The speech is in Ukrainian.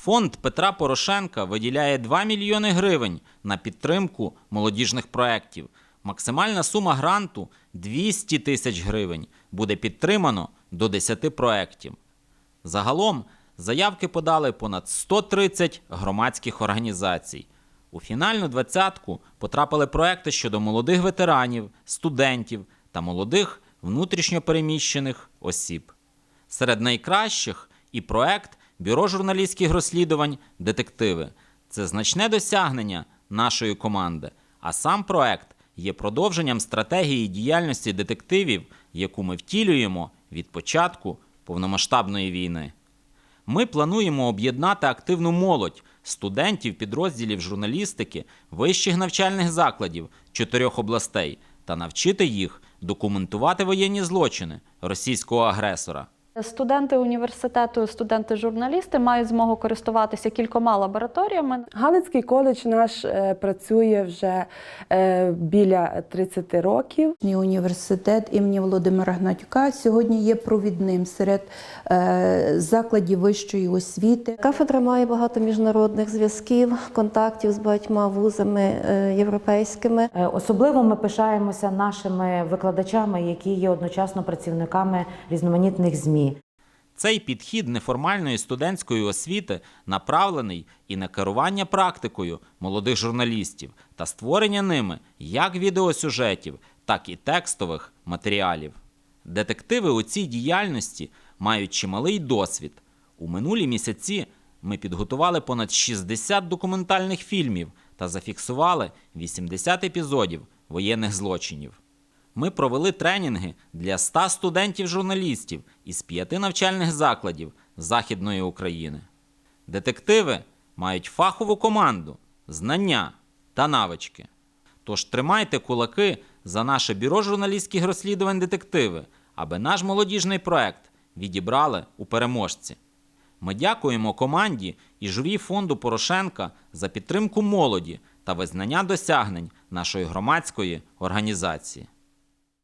Фонд Петра Порошенка виділяє 2 мільйони гривень на підтримку молодіжних проєктів. Максимальна сума гранту 200 тисяч гривень. Буде підтримано до 10 проєктів. Загалом заявки подали понад 130 громадських організацій. У фінальну двадцятку потрапили проекти щодо молодих ветеранів, студентів та молодих внутрішньопереміщених осіб. Серед найкращих і проект Бюро журналістських розслідувань Детективи. Це значне досягнення нашої команди. А сам проект є продовженням стратегії діяльності детективів, яку ми втілюємо від початку повномасштабної війни. Ми плануємо об'єднати активну молодь, студентів підрозділів журналістики вищих навчальних закладів чотирьох областей та навчити їх документувати воєнні злочини російського агресора. Студенти університету, студенти-журналісти мають змогу користуватися кількома лабораторіями. Галицький коледж наш е, працює вже е, біля 30 років. Університет імені Володимира Гнатюка сьогодні є провідним серед е, закладів вищої освіти. Кафедра має багато міжнародних зв'язків, контактів з багатьма вузами європейськими. Особливо ми пишаємося нашими викладачами, які є одночасно працівниками різноманітних ЗМІ. Цей підхід неформальної студентської освіти направлений і на керування практикою молодих журналістів та створення ними як відеосюжетів, так і текстових матеріалів. Детективи у цій діяльності мають чималий досвід. У минулі місяці ми підготували понад 60 документальних фільмів та зафіксували 80 епізодів воєнних злочинів. Ми провели тренінги для 100 студентів-журналістів із п'яти навчальних закладів Західної України. Детективи мають фахову команду, знання та навички. Тож тримайте кулаки за наше бюро журналістських розслідувань детективи, аби наш молодіжний проект відібрали у переможці. Ми дякуємо команді і журі фонду Порошенка за підтримку молоді та визнання досягнень нашої громадської організації.